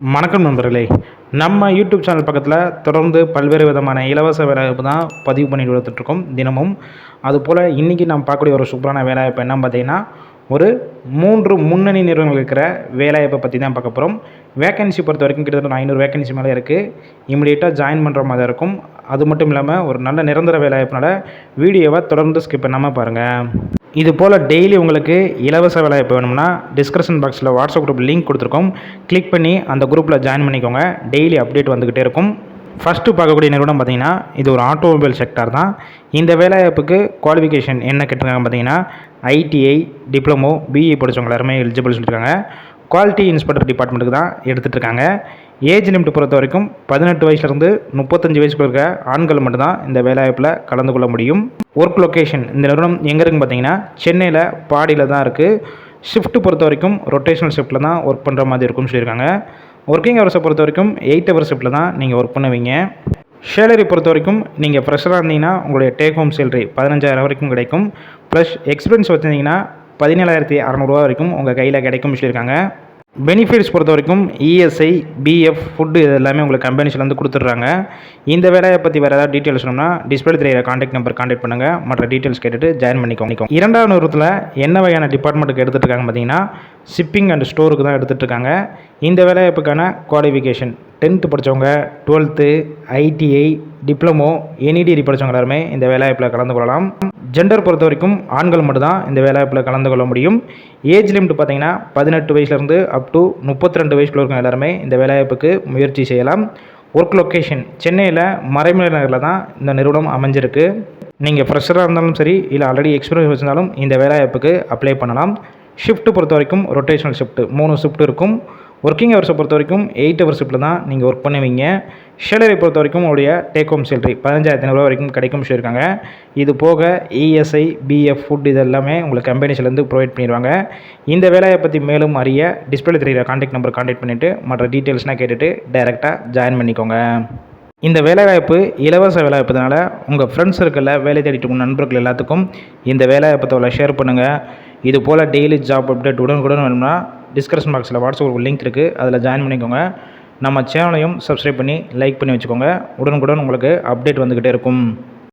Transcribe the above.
வணக்கம் நண்பர்களே. நம்ம யூடியூப் சேனல் பக்கத்தில் தொடர்ந்து பல்வேறு விதமான இலவச வேலைவாய்ப்பு தான் பதிவு பண்ணிட்டு வந்துட்டுருக்கோம் தினமும். அதுபோல் இன்றைக்கி நாம் பார்க்கக்கூடிய ஒரு சூப்பரான வேலைவாய்ப்பு என்னன்னு பார்த்தீங்கன்னா ஒரு மூன்று முன்னணி நிறுவனங்கள் இருக்கிற வேலைவாய்ப்பை பற்றி தான் பார்க்க போகிறோம் வேக்கன்சி பொறுத்த வரைக்கும் கிட்டத்தட்ட ஐநூறு வேகன்சி மேலே இருக்குது இமிடியேட்டாக ஜாயின் பண்ணுற மாதிரி இருக்கும். அது மட்டும் இல்லாமல் ஒரு நல்ல நிரந்தர வேலைவாய்ப்புனால வீடியோவை தொடர்ந்து ஸ்கிப் பண்ணாமல் பாருங்கள் இது போல் டெய்லி உங்களுக்கு இலவச வேலைவாய்ப்பு வேணும்னா டிஸ்கிரிப்ஷன் பாக்ஸில் வாட்ஸ்அப் குரூப் லிங்க் கொடுத்துருக்கோம். கிளிக் பண்ணி அந்த குரூப்பில் ஜாயின் பண்ணிக்கோங்க. டெய்லி அப்டேட் வந்துக்கிட்டே இருக்கும். ஃபஸ்ட்டு பார்க்கக்கூடிய நிறுவனம் பார்த்திங்கன்னா இது ஒரு ஆட்டோமொபைல் செக்டார் தான். இந்த வேலைவாய்ப்புக்கு குவாலிஃபிகேஷன் என்ன கேட்டிருக்காங்க பார்த்தீங்கன்னா ஐடிஐ டிப்ளமோ பிஇ படித்தவங்க எல்லாருமே எலிஜிபிள் சொல்லியிருக்காங்க. குவாலிட்டி இன்ஸ்பெக்டர் டிபார்ட்மெண்ட்டுக்கு தான் எடுத்துகிட்டு இருக்காங்க. ஏஜ் லிமிட் பொறுத்த வரைக்கும் பதினெட்டு வயசுலேருந்து முப்பத்தஞ்சு வயசுக்குள்ள இருக்க ஆண்கள் மட்டும்தான் இந்த வேலைவாய்ப்பில் கலந்து கொள்ள முடியும். ஒர்க் லொக்கேஷன் இந்த நிறுவனம் எங்கே இருக்குன்னு பார்த்தீங்கன்னா சென்னையில் பாடியில் தான் இருக்குது ஷிஃப்ட் பொறுத்த வரைக்கும் ரொட்டேஷனல் ஷிஃப்ட்டில் தான் ஒர்க் பண்ணுற மாதிரி இருக்கும்னு சொல்லியிருக்காங்க. ஒர்க்கிங் ஹவர்ஸை பொறுத்த வரைக்கும் எயிட் ஹவர் ஷிஃப்ட்டில் தான் நீங்கள் ஒர்க் பண்ணுவீங்க. சேலரி பொறுத்த வரைக்கும் நீங்கள் ஃப்ரெஷராக இருந்தீங்கன்னா உங்களுடைய டேக் ஹோம் சேலரி பதினஞ்சாயிரம் வரைக்கும் கிடைக்கும். ப்ளஸ் எக்ஸ்பீரியன்ஸ் வச்சுருந்தீங்கன்னா பதினேழாயிரத்தி அறநூறுவா வரைக்கும் உங்கள் கையில் கிடைக்கும்னு சொல்லியிருக்காங்க. பெனிஃபிட்ஸ் பொறுத்த வரைக்கும் இஎஸ்ஐ பிஎஃப் ஃபுட்டு இது எல்லாமே உங்களுக்கு கம்பெனிஸ்லேருந்து கொடுத்துட்றாங்க. இந்த வேலையை பற்றி வேறு ஏதாவது டீட்டெயில்ஸ் சொன்னால் டிஸ்பிளே தெரியிற காண்டாக்ட் நம்பர் காண்டாக்ட் பண்ணுங்கள் மற்ற டீட்டெயில்ஸ் கேட்டுட்டு ஜாயின் பண்ணிக்கோங்க இரண்டாவது நிறுவனத்தில் என்ன வகையான டிபார்ட்மெண்ட்டுக்கு எடுத்துகிட்டு இருக்காங்க பார்த்தீங்கன்னா ஷிப்பிங் அண்ட் ஸ்டோருக்கு தான் எடுத்துகிட்டு இருக்காங்க. இந்த வேலைவாய்ப்புக்கான குவாலிஃபிகேஷன் டென்த்து படித்தவங்க twelfth ITI diploma any degree படித்தவங்க எல்லாருமே இந்த வேலைவாய்ப்பில் கலந்து கொள்ளலாம். ஜெண்டர் பொறுத்த வரைக்கும் ஆண்கள் மட்டும்தான் இந்த வேலைவாய்ப்பில் கலந்து கொள்ள முடியும். ஏஜ் லிமிட் பார்த்தீங்கன்னா பதினெட்டு வயசுலேருந்து அப் டு முப்பத்தி ரெண்டு வயசுக்குள்ள இருக்கும் எல்லாருமே இந்த வேலைவாய்ப்புக்கு முயற்சி செய்யலாம். ஒர்க் லொக்கேஷன் சென்னையில் மறைமலை நகரில் தான் இந்த நிறுவனம் அமைஞ்சிருக்கு. நீங்கள் ஃப்ரெஷராக இருந்தாலும் சரி இல்லை ஆல்ரெடி எக்ஸ்பீரியன்ஸ் வச்சிருந்தாலும் இந்த வேலைவாய்ப்புக்கு அப்ளை பண்ணலாம். ஷிஃப்ட்டு பொறுத்த வரைக்கும் ரொட்டேஷனல் ஷிஃப்ட்டு மூணு ஷிஃப்ட் இருக்கும். ஒர்க்கிங் ஹவர்ஸை பொறுத்த வரைக்கும் எயிட் ஹவர் ஷிஃப்ட்டில் தான் நீங்கள் ஒர்க் பண்ணுவீங்க. சேலரி பொறுத்த வரைக்கும் உங்களுடைய டேக் ஹோம் சேலரி பதினஞ்சாயிரத்தி ஐநூறுரூவா வரைக்கும் கிடைக்கும் சொல்லியிருக்காங்க இது போக இஎஸ்ஐ பிஎஃப் ஃபுட் இது எல்லாமே உங்களுக்கு கம்பெனிஸ்லேருந்து ப்ரொவைட் பண்ணிடுவாங்க. இந்த வேலையை பற்றி மேலும் அறிய டிஸ்பிளே தெரிகிற காண்டாக்ட் நம்பர் காண்டாக்ட் பண்ணிவிட்டு மற்ற டீட்டெயில்ஸ்னால் கேட்டுட்டு டைரெக்டாக ஜாயின் பண்ணிக்கோங்க. இந்த வேலைவாய்ப்பு இலவச வேலைவாய்ப்புனால உங்கள் ஃப்ரெண்ட்ஸ் சர்க்கிளில் வேலை தேடிட்டு நண்பர்கள் எல்லாத்துக்கும் இந்த வேலைவாய்ப்பு தகவலை ஷேர் பண்ணுங்கள் இது போல் டெய்லி ஜாப் அப்டேட் உடனுக்குடன் வேணும்னா டிஸ்கிரிப்ஷன் பாக்ஸில் வாட்ஸ்அப் லிங்க் இருக்குது அதில் ஜாயின் பண்ணிக்கோங்க. நம்ம சேனலையும் சப்ஸ்கிரைப் பண்ணி லைக் பண்ணி வச்சுக்கோங்க. உடனுக்குடன் உங்களுக்கு அப்டேட் வந்துக்கிட்டே இருக்கும்.